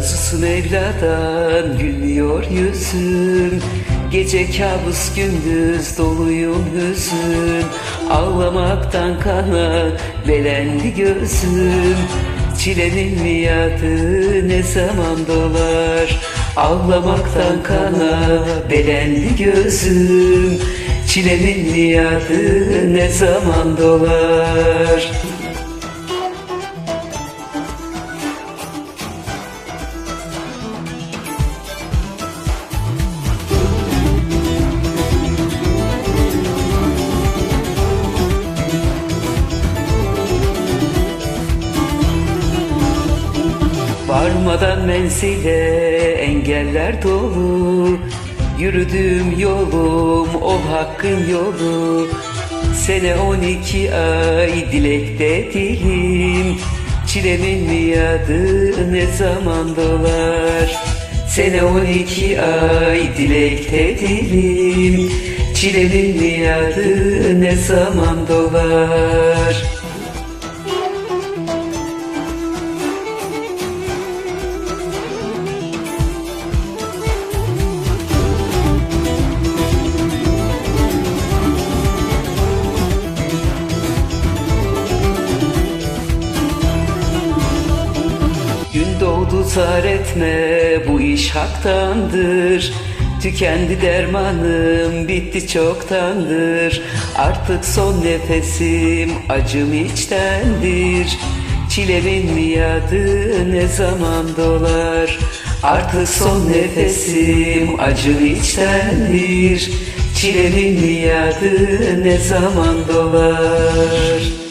Razısın evladan gülmüyor yüzüm Gece kabus gündüz doluyum hüzün. Ağlamaktan kana belendi gözüm. Çilenin miadı ne zaman dolar? Ağlamaktan kana belendi gözüm. Çilenin miadı ne zaman dolar Varmadan menzile engeller dolu. Yürüdüğüm yolum ol hakkın yolu. Sene 12 ay dilekte dilim. Çilemin miadı ne zaman dolar? Sene 12 ay dilekte dilim. Çilemin miadı ne zaman dolar Doğdu zar etme bu iş haktandır. Tükendi dermanım bitti çoktandır. Artık son nefesim acım içtendir. Çilemin miadı ne zaman dolar? Artık son nefesim acım içtendir. Çilemin miadı ne zaman dolar